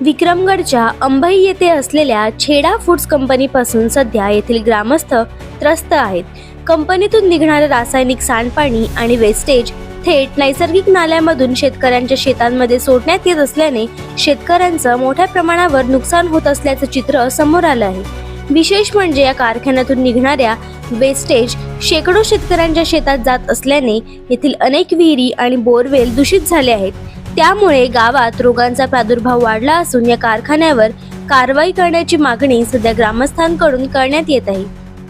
विक्रमगडच्या अंबई येथे असलेल्या छेडा फूड्स कंपनीपासून सध्या येथील ग्रामस्थ त्रस्त आहेत. कंपनीतून निघणारे रासायनिक सांडपाणी आणि वेस्टेज थेट नैसर्गिक नाल्यामधून शेतकऱ्यांच्या शेतांमध्ये सोडण्यात येत असल्याने शेतकऱ्यांचं मोठ्या प्रमाणावर नुकसान होत असल्याचं चित्र समोर आलं आहे. विशेष म्हणजे या कारखान्यातून निघणाऱ्या वेस्टेज शेकडो शेतकऱ्यांच्या शेतात जात असल्याने येथील अनेक विहिरी आणि बोरवेल दूषित झाले आहेत. त्यामुळे गावात रोगांचा प्रादुर्भाव वाढला असून या कारखान्यावर कारवाई करण्याची मागणी सध्या ग्रामस्थांकडून करण्यात येत आहे.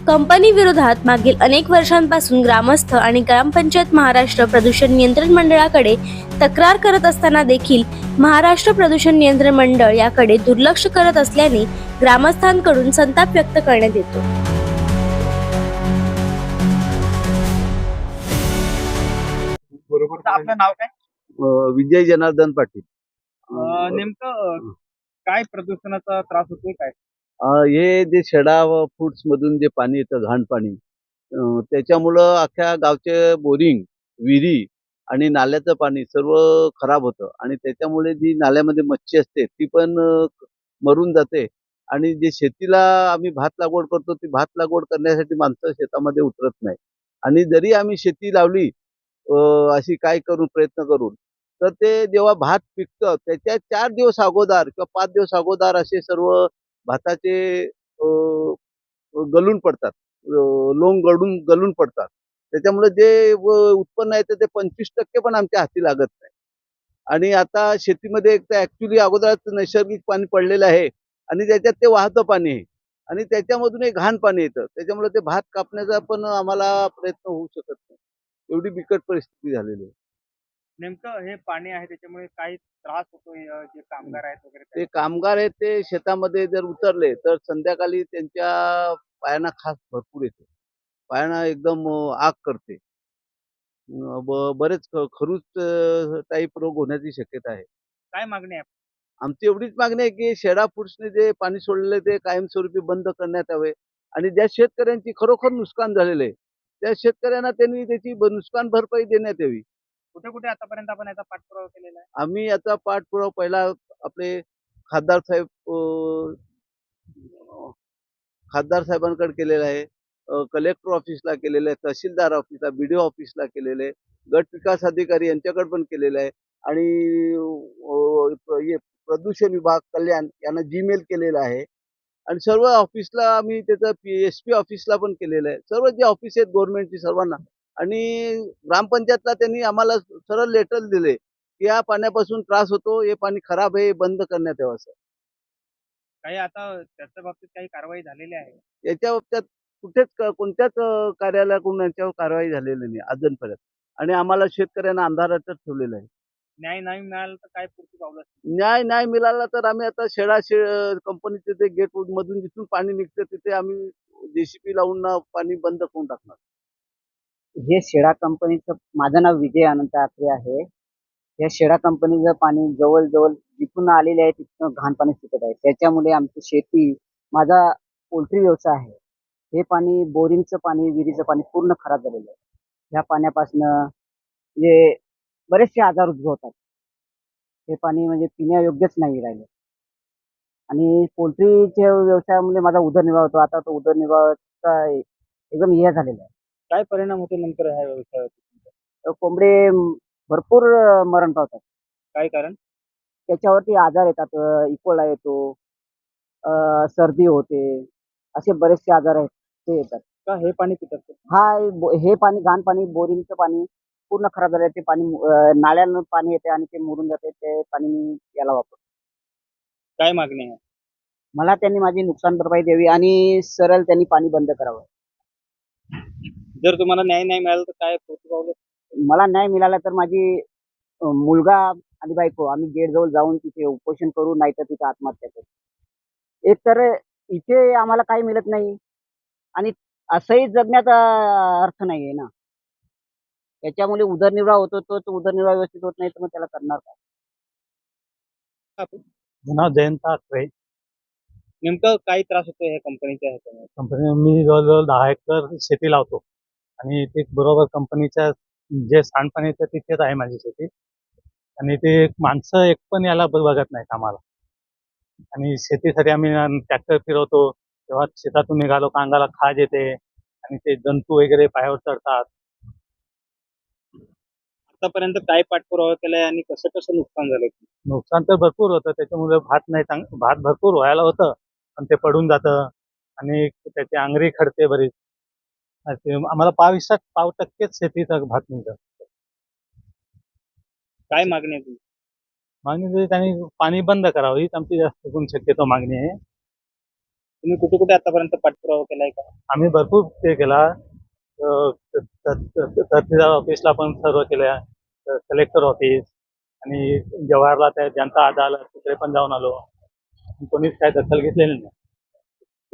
कंपनी विरोधात मागील अनेक वर्षांपासून ग्रामस्थ आणि ग्रामपंचायत महाराष्ट्र प्रदूषण नियंत्रण मंडळाकडे तक्रार करत असताना देखील महाराष्ट्र प्रदूषण नियंत्रण मंडळ याकडे दुर्लक्ष करत असल्याने ग्रामस्थांकडून संताप व्यक्त करण्यात येतो. आपलं नाव काय? विजय जनार्दन पाटील. नेमकं काय प्रदूषणाचा त्रास होतोय काय? हे जे शेडा व फूड्स मधून जे पाणी येतं घाण पाणी त्याच्यामुळं अख्ख्या गावचे बोरिंग विहिरी आणि नाल्याचं पाणी सर्व खराब होतं. आणि त्याच्यामुळे जी नाल्यामध्ये मच्छी असते ती पण मरून जाते. आणि जे शेतीला आम्ही भात लागवड करतो ती भात लागवड करण्यासाठी माणसं शेतामध्ये उतरत नाही आणि जरी आम्ही शेती लावली अशी काय करून प्रयत्न करून तर ते जेव्हा भात पिकतं त्याच्या चार दिवस अगोदर किंवा पाच दिवस अगोदर असे सर्व भाताचे गलून पडतात. लोंग गळून गलून पडतात. त्याच्यामुळे जे उत्पन्न आहे ते पंचवीस टक्के पण आमच्या हाती लागत नाही. आणि आता शेतीमध्ये एक तर ऍक्च्युली अगोदरच नैसर्गिक पाणी पडलेलं आहे आणि त्याच्यात ते वाहतं पाणी आहे. आणि त्याच्यामधून एक घाण पाणी येतं. त्याच्यामुळे ते भात कापण्याचा पण आम्हाला प्रयत्न होऊ शकत नाही. एवढी बिकट परिस्थिती झालेली आहे. नेमकं हे पाणी आहे त्याच्यामुळे काही त्रास होतोय अं, जे कामगार आहेत वगैरे ते कामगार आहेत ते शेतामध्ये जर उतरले तर संध्याकाळी त्यांच्या पायांना खास भरपूर येते. पायांना एकदम अं, आग करते. अं, ब- बरेच ख- खरूच टाईप रोग होण्याची शक्यता आहे. काय मागणी आहे? आमची एवढीच मागणी आहे की शेडा फूड्सने जे पाणी सोडलेले ते कायमस्वरूपी बंद करण्यात यावे. आणि ज्या शेतकऱ्यांची खरोखर नुकसान झालेले आहे त्या शेतकऱ्यांना त्यांनी त्याची ब- नुकसान भरपाई देण्यात यावी. कुठे कुठे आतापर्यंत आपण याचा पाठपुरावा केलेला आहे? आम्ही याचा पाठपुरावा पहिला आपले खासदार साहेब खासदार साहेबांकडे केलेला आहे. कलेक्टर ऑफिसला केलेलं आहे तहसीलदार ऑफिसला बी डी ओ ऑफिसला केलेलं आहे गट विकास अधिकारी यांच्याकडे पण केलेलं आहे. आणि प्रदूषण विभाग कल्याण यांना जीमेल केलेलं आहे. आणि सर्व ऑफिसला आम्ही त्याचं पी एस पी ऑफिसला पण केलेलं आहे. सर्व जे ऑफिस आहेत गव्हर्नमेंटची सर्वांना आणि ग्रामपंचायतला त्यांनी आम्हाला सरळ लेटर दिले की या पाण्यापासून त्रास होतो हे पाणी खराब आहे हे बंद करण्यात यावं असं. काही आता त्याच्या बाबतीत काही कारवाई झालेली आहे? याच्या बाबतीत कुठेच कोणत्याच कार्यालयाकडून याच्यावर कारवाई झालेली नाही अजूनपर्यंत. आणि आम्हाला शेतकऱ्यांना अंधारातच ठेवलेलं आहे. न्याय नाही मिळाला तर काय पुढची पावलं असतील? न्याय नाही मिळाला तर आम्ही आता शेळा शे कंपनीचे ते गेट मधून जिथून पाणी निघतं तिथे आम्ही जेसीपी लावून ना पाणी बंद करून टाकणार. हे शेडा कंपनीचं माझं नाव विजय अनंत आत्रे आहे. या शेडा कंपनीचं पाणी जवळजवळ जिथून आलेले आहे तिथून घाण पाणी सुटत आहे. त्याच्यामुळे आमची शेती माझा पोल्ट्री व्यवसाय आहे. हे पाणी बोरिंगचं पाणी विहिरीचं पाणी पूर्ण खराब झालेलं आहे. ह्या पाण्यापासनं म्हणजे बरेचसे आजार उद्भवतात. हे पाणी म्हणजे पिण्यायोग्यच नाही राहिले. आणि पोल्ट्रीच्या व्यवसायामुळे माझा उदरनिर्वाह होतो. आता तो उदरनिर्वाहाचा एकदम हे झालेला आहे. काय परिणाम होतो नंतर ह्या व्यवसायावर? तर कोंबडे म, भरपूर अ, मरण पावतात. काय कारण? त्याच्यावरती आजार येतात अ, इकोला येतो अ, सर्दी होते असे बरेचसे आजार आहेत ते येतात. का हे पाणी पितात हा बो- हे पाणी घाण पाणी बोरिंगचं पाणी पूर्ण खराब झालं ते पाणी अ, नाल्यानं पाणी येते आणि ते मुरून जाते ते पाणी मी याला वापरतो. काय मागणी आहे? मला त्यांनी माझी नुकसान भरपाई द्यावी आणि सरळ त्यांनी पाणी बंद करावं. जर तुम्हाला न्याय नाही मिळाला तर काय पुढची पावलं? मला न्याय मिळाला तर माझी अ, मुलगा आणि बायको आम्ही गेट जवळ जाऊन तिथे उपोषण करू नाही तर तिथे आत्महत्या करू. एक तर इथे आम्हाला काही मिळत नाही आणि असंही जगण्याचा अर्थ नाही आहे ना. त्याच्यामुळे उदरनिर्वाह होतो तो तो उदरनिर्वाह व्यवस्थित होत नाही तर मग त्याला करणार काय? नाव जयंत नेमकं काय त्रास होतो ह्या कंपनीच्या ह्याच्यामुळे? कंपनी मी जवळजवळ दहा एकर शेती लावतो. आणि ते बरोबर कंपनीच्या जे सांडपाणी येतं तिथेच आहे माझी शेती. आणि ते माणसं एक पण याला बघत नाहीत आम्हाला. आणि शेतीसाठी आम्ही ट्रॅक्टर फिरवतो तेव्हा शेतातून निघालो का अंगाला खाज येते आणि ते जंतू वगैरे पायावर चढतात. आतापर्यंत काय पाठपुरावा केलाय आणि कसं कसं नुकसान झालं? नुकसान तर भरपूर होतं. त्याच्यामुळे भात नाही चांग भात भरपूर व्हायला होतं पण ते पडून जातं आणि त्याची आंगरी खडते बरीच. ते आम्हाला पावीस पाव टक्केच शेतीचं भात मिळतं. काय मागणी आहे तुमची? मागणी म्हणजे त्यांनी पाणी बंद करावं हीच आमची जास्त करून शक्यतो मागणी आहे. तुम्ही कुठे कुठे आतापर्यंत पाठपुरावा केलाय का? आम्ही भरपूर ते केला. अं, त- त- त- तहसीलदार ऑफिसला पण सर्व केल्या. कलेक्टर ऑफिस आणि जवाहरला त्या जनता अदालत तिकडे पण जाऊन आलो. कोणीच काय दखल घेतलेली नाही.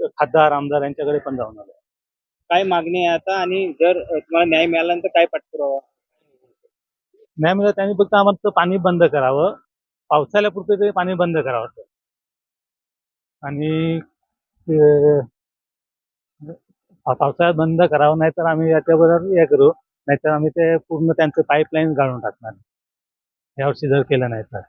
खासदार आमदार यांच्याकडे पण जाऊन आलो. काय मागणी आहे आता? आणि जर तुम्हाला न्याय मिळाला तर काय पाठपुरावा? नाही म्हणजे त्यांनी फक्त आम्हाला पाणी बंद करावं. पावसाळ्यापुरते तरी पाणी बंद करावं सर आणि पावसाळ्यात बंद करावं नाहीतर आम्ही याच्याबरोबर हे करू. नाहीतर आम्ही ते पूर्ण त्यांचं पाईपलाईन गाळून टाकणार. यावर्षी जर केलं नाही तर.